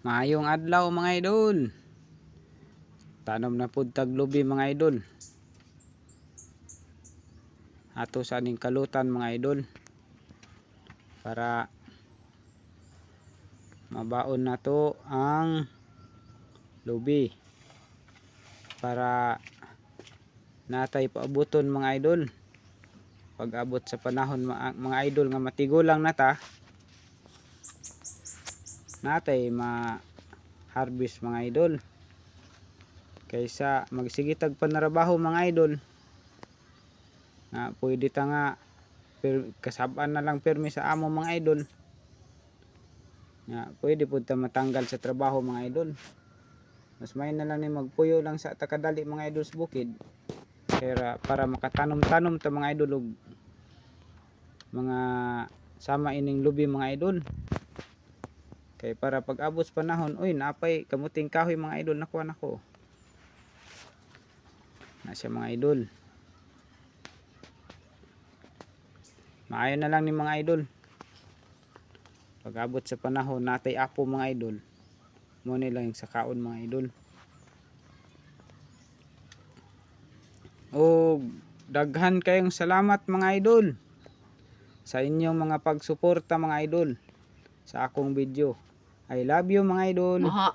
Maayong adlaw mga idol. Tanom na pud taglubi mga idol. Ato sa aning kalutan mga idol. Para mabaon na to ang lubi. Para natay paabuton mga idol. Pag abot sa panahon mga, idol nga matigulang na ta natay ma harvest mga idol. Kaysa magsigitag panarabaho mga idol. Na pwede ta nga kasabaan na lang permi sa amo mga idol. Nga pwede po ta matanggal sa trabaho mga idol. Mas may na lang ni magpuyo lang sa takadali mga idol sa bukid. Para, para makatanom-tanom ta mga idol og mga sama ining lubi mga idol Kay para pag abot panahon, uy, napay kamuting kahoy mga idol nakuha nako. Na siya mga idol. Maayo na lang ni mga idol. Pag abot sa panahon, natay apo mga idol. Mo ni lang yung sakaon mga idol. O daghan kayong salamat mga idol sa inyong mga pagsuporta mga idol sa akong video. I love you mga idol. Maha.